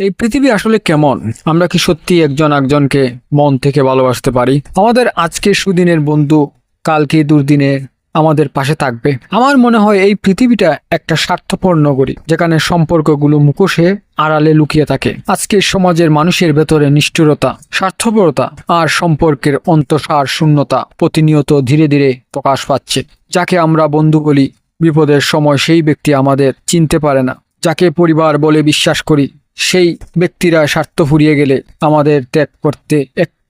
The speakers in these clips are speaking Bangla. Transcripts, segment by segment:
এই পৃথিবী আসলে কেমন? আমরা কি সত্যি একজন একজনকে মন থেকে ভালোবাসতে পারি? আমাদের আজকের সুদিনের বন্ধু, কালকে দুর্দিনে আমাদের পাশে থাকবে। আমার মনে হয় এই পৃথিবীটা একটা স্বার্থপর নগরী, যেখানে সম্পর্কগুলো মুখোশে আড়ালে লুকিয়ে থাকে। আজকের সমাজের মানুষের ভেতরে নিষ্ঠুরতা, স্বার্থপরতা আর সম্পর্কের অন্তঃসার শূন্যতা প্রতিনিয়ত ধীরে ধীরে প্রকাশ পাচ্ছে। যাকে আমরা বন্ধু বলি, বিপদের সময় সেই ব্যক্তি আমাদের চিনতে পারে না। যাকে পরিবার বলে বিশ্বাস করি সেই ব্যক্তিরা স্বার্থ ফুরিয়ে গেলে আমাদের ত্যাগ করতে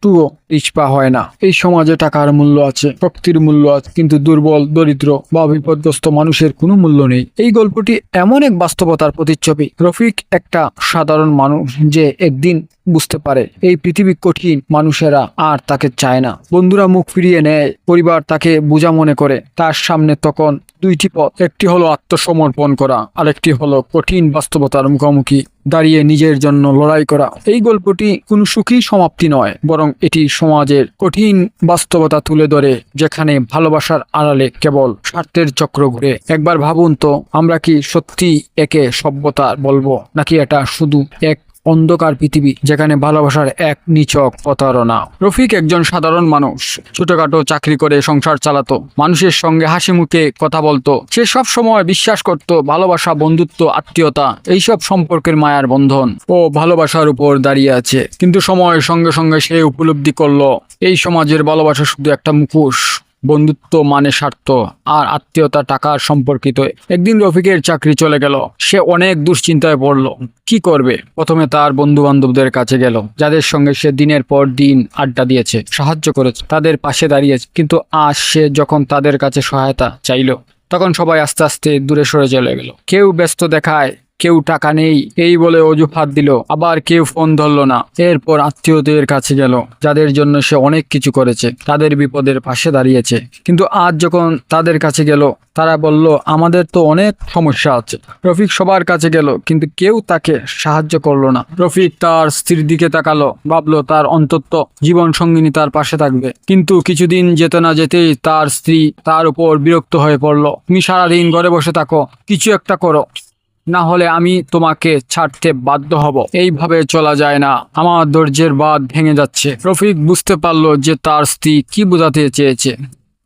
একটুও ইচ্ছা হয় না। এই সমাজে টাকার মূল্য আছে শক্তির মূল্য আছে, কিন্তু দুর্বল, দরিদ্র বা বিপদগ্রস্ত মানুষের কোনো মূল্য নেই। এই গল্পটি এমন এক বাস্তবতার প্রতিচ্ছবি। রফিক একটা সাধারণ মানুষ যে একদিন বুঝতে পারে, এই পৃথিবী কঠিন, মানুষেরা আর তাকে চায় না। বন্ধুরা মুখ ফিরিয়ে নেয়, পরিবার তাকে বোঝা মনে করে। তার সামনে তখন দুইটি পথ, একটি হলো আত্মসমর্পণ করা, আরেকটি হলো কঠিন বাস্তবতার মুখোমুখি দাঁড়িয়ে নিজের জন্য লড়াই করা। এই গল্পটি কোনো সুখী সমাপ্তি নয়, বরং এটি সমাজের কঠিন বাস্তবতা তুলে ধরে, যেখানে ভালোবাসার আড়ালে কেবল স্বার্থের চক্র ঘুরে। একবার ভাবুন তো, আমরা কি সত্যি একে সভ্যতা বলব, নাকি এটা শুধু এক অন্ধকার পৃথিবী, যেখানে ভালোবাসার এক নিচক প্রতারণা রফিক একজন সাধারণ মানুষ। ছোটখাটো চাকরি করে সংসার চালাতো। মানুষের সঙ্গে হাসি মুখে কথা বলতো। সে সব সময় বিশ্বাস করত, ভালোবাসা, বন্ধুত্ব, আত্মীয়তা, এইসব সম্পর্কের মায়ার বন্ধন ও ভালোবাসার উপর দাঁড়িয়ে আছে। কিন্তু সময়ের সঙ্গে সঙ্গে সে উপলব্ধি করল, এই সমাজের ভালোবাসা শুধু একটা মুখোশ। বন্ধুত্ব মানে স্বার্থ আর আত্মীয়তা টাকার সম্পর্কিত। একদিন রফিকের চাকরি চলে গেল। সে অনেক দুশ্চিন্তায় পড়ল। কি করবে? প্রথমে তার বন্ধু বান্ধবদের কাছে গেল, যাদের সঙ্গে সে দিনের পর দিন আড্ডা দিয়েছে, সাহায্য করেছে, তাদের পাশে দাঁড়িয়েছে। কিন্তু আজ সে যখন তাদের কাছে সহায়তা চাইল, তখন সবাই আস্তে আস্তে দূরে সরে চলে গেল। কেউ ব্যস্ত দেখায় কেউ টাকা নেই। এই বলে অজুহাত দিল। আবার কেউ ফোন ধরলো না। এরপর আত্মীয়দের কাছে গেল। যাদের জন্য সে অনেক কিছু করেছে, তাদের বিপদের পাশে দাঁড়িয়েছে। কিন্তু আজ যখন তাদের কাছে গেল, তারা বলল, আমাদের তো অনেক সমস্যা আছে। রফিক সবার কাছে গেল, কিন্তু কেউ তাকে সাহায্য করল না। রফিক তার স্ত্রীর দিকে তাকালো। ভাবলো, তার অন্তত জীবন সঙ্গিনী তার পাশে থাকবে। কিন্তু কিছুদিন যেতে না যেতেই তার স্ত্রী তার উপর বিরক্ত হয়ে পড়ল। তুমি সারাদিন ঘরে বসে থাকো। কিছু একটা করো। না হলে আমি তোমাকে ছাড়তে বাধ্য হব। এইভাবে চলা যায় না। আমার ধৈর্যের বাদ ভেঙে যাচ্ছে। রফিক বুঝতে পারল যে তার স্ত্রী কি বোঝাতে চেয়েছে।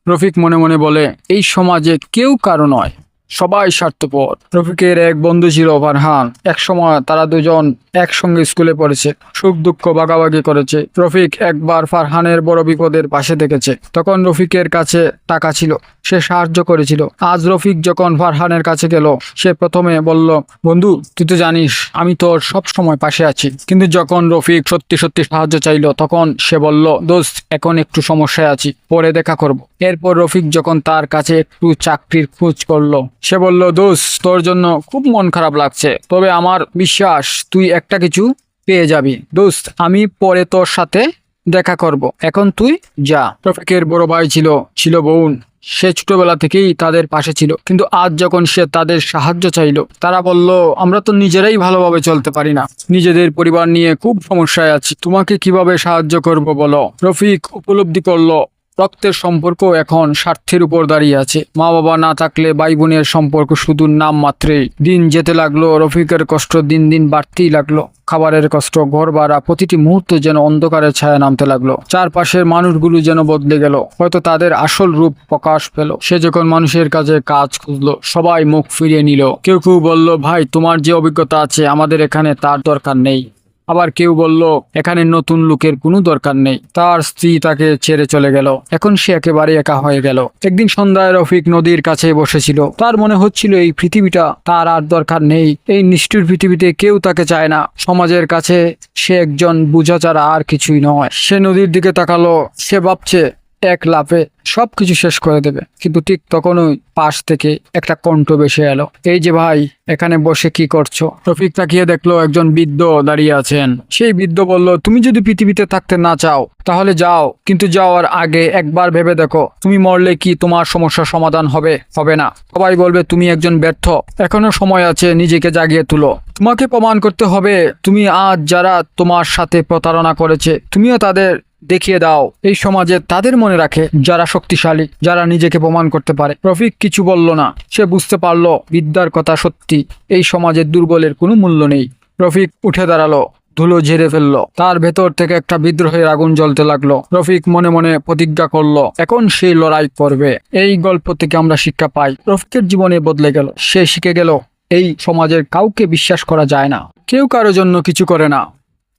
রফিক মনে মনে বলে, এই সমাজে কেউ কারও নয়। সবাই স্বার্থপর। রফিকের এক বন্ধু ছিল ফারহান। এক সময় তারা দুজন একসঙ্গে স্কুলে পড়েছে। সুখ দুঃখ বাগাবাগি করেছে। রফিক একবার ফারহানের বড় বিপদের পাশে দেখেছে। তখন রফিকের কাছে টাকা ছিল। সে সাহায্য করেছিল। আজ রফিক যখন ফারহানের কাছে গেল, সে প্রথমে বলল, বন্ধু, তুই তো জানিস, আমি তোর সব সময় পাশে আছি। কিন্তু যখন রফিক সত্যি সত্যি সাহায্য চাইলো, তখন সে বলল, দোস্ত, এখন একটু সমস্যায় আছি, পরে দেখা করব। এরপর রফিক যখন তার কাছে একটু চাকরির খোঁজ করল, সে বলল, দোস্ত, তোর জন্য খুব মন খারাপ লাগছে। তবে আমার বিশ্বাস, তুই একটা কিছু পেয়ে যাবি। দোস্ত, আমি পরে তোর সাথে দেখা করব। এখন তুই যা। রফিকের বড় ভাই ছিল ছিল বোন। সে ছোটবেলা থেকেই তাদের পাশে ছিল। কিন্তু আজ যখন সে তাদের সাহায্য চাইল, তারা বলল, আমরা তো নিজেরাই ভালোভাবে চলতে পারি না। নিজেদের পরিবার নিয়ে খুব সমস্যায় আছি। তোমাকে কীভাবে সাহায্য করব বলো? রফিক উপলব্ধি করল রক্তের সম্পর্ক এখন স্বার্থের উপর দাঁড়িয়ে আছে। মা বাবা না থাকলে ভাই বোনের সম্পর্ক শুধু নাম মাত্রেই। দিন যেতে লাগল, রফিকের কষ্ট দিন দিন বাড়তেই লাগল। খাবারের কষ্ট, ঘর ভাড়া, প্রতিটি মুহূর্ত যেন অন্ধকারের ছায়া নামতে লাগল। চারপাশের মানুষগুলো যেন বদলে গেল। হয়তো তাদের আসল রূপ প্রকাশ পেল। সে যখন মানুষের কাছে কাজ খুঁজলো, সবাই মুখ ফিরিয়ে নিল। কেউ কেউ বলল, ভাই, তোমার যে অভিজ্ঞতা আছে, আমাদের এখানে তার দরকার নেই। আবার কেউ বলল, এখানে নতুন লোকের কোনো দরকার নেই। তার স্ত্রী তাকে ছেড়ে চলে গেল। এখন সে একেবারে একা হয়ে গেল। একদিন সন্ধ্যায় রফিক নদীর কাছে বসেছিল। তার মনে হচ্ছিল, এই পৃথিবীটা তার আর দরকার নেই। এই নিষ্ঠুর পৃথিবীতে কেউ তাকে চায় না। সমাজের কাছে সে একজন বুঝা ছাড়া আর কিছুই নয়। সে নদীর দিকে তাকালো। সে ভাবছে এক লাফে সবকিছু শেষ করে দেবে। কিন্তু ঠিক তখনই পাশ থেকে একটা কণ্ঠ বেসে এলো। এই যে ভাই, এখানে বসে কি করছ? রফিক তাকিয়ে দেখল একজন বৃদ্ধ দাঁড়িয়ে আছেন। সেই বৃদ্ধ বলল, তুমি যদি পৃথিবীতে থাকতে না চাও, তাহলে যাও। কিন্তু যাওয়ার আগে একবার ভেবে দেখো, তুমি মরলে কি তোমার সমস্যার সমাধান হবে? হবে না। সবাই বলবে, তুমি একজন ব্যর্থ। এখনও সময় আছে, নিজেকে জাগিয়ে তুলো। তোমাকে প্রমাণ করতে হবে, তুমি আজ যারা তোমার সাথে প্রতারণা করেছে, তুমিও তাদের দেখিয়ে দাও। এই সমাজে তাদের মনে রাখে যারা শক্তিশালী, যারা নিজেকে প্রমাণ করতে পারে। রফিক কিছু বলল না। সে বুঝতে পারল বিদ্যার কথা সত্যি। এই সমাজের দুর্বলের কোনো মূল্য নেই। রফিক উঠে দাঁড়াল, ধুলো ঝেড়ে ফেলল। তার ভেতর থেকে একটা বিদ্রোহের আগুন জ্বলতে লাগল। রফিক মনে মনে প্রতিজ্ঞা করল, এখন সেই লড়াই করবে। এই গল্প থেকে আমরা শিক্ষা পাই। রফিকের জীবনে বদলে গেল। সে শিখে গেল, এই সমাজের কাউকে বিশ্বাস করা যায় না। কেউ কারও জন্য কিছু করে না।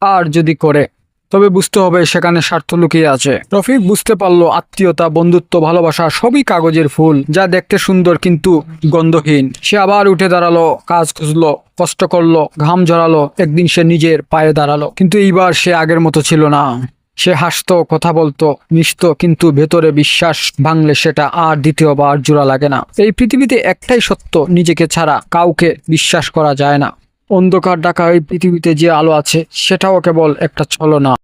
আর যদি করে তবে বুঝতে হবে সেখানে স্বার্থ লুকিয়ে আছে। রফিক বুঝতে পারল আত্মীয়তা, বন্ধুত্ব, ভালোবাসা সবই কাগজের ফুল, যা দেখতে সুন্দর কিন্তু গন্ধহীন। সে আবার উঠে দাঁড়াল, কাজ খুঁজলো, কষ্ট করল, ঘাম ঝরালো, একদিন সে নিজের পায়ে দাঁড়াল। কিন্তু এইবার সে আগের মতো ছিল না। সে হাসতো, কথা বলতো, মিশতো, কিন্তু ভেতরে বিশ্বাস ভাঙলে সেটা আর দ্বিতীয়বার জোড়া লাগে না। এই পৃথিবীতে একটাই সত্য, নিজেকে ছাড়া কাউকে বিশ্বাস করা যায় না। অন্ধকার ডাকা এই পৃথিবীতে যে আলো আছে, সেটাও কেবল একটা ছলনা।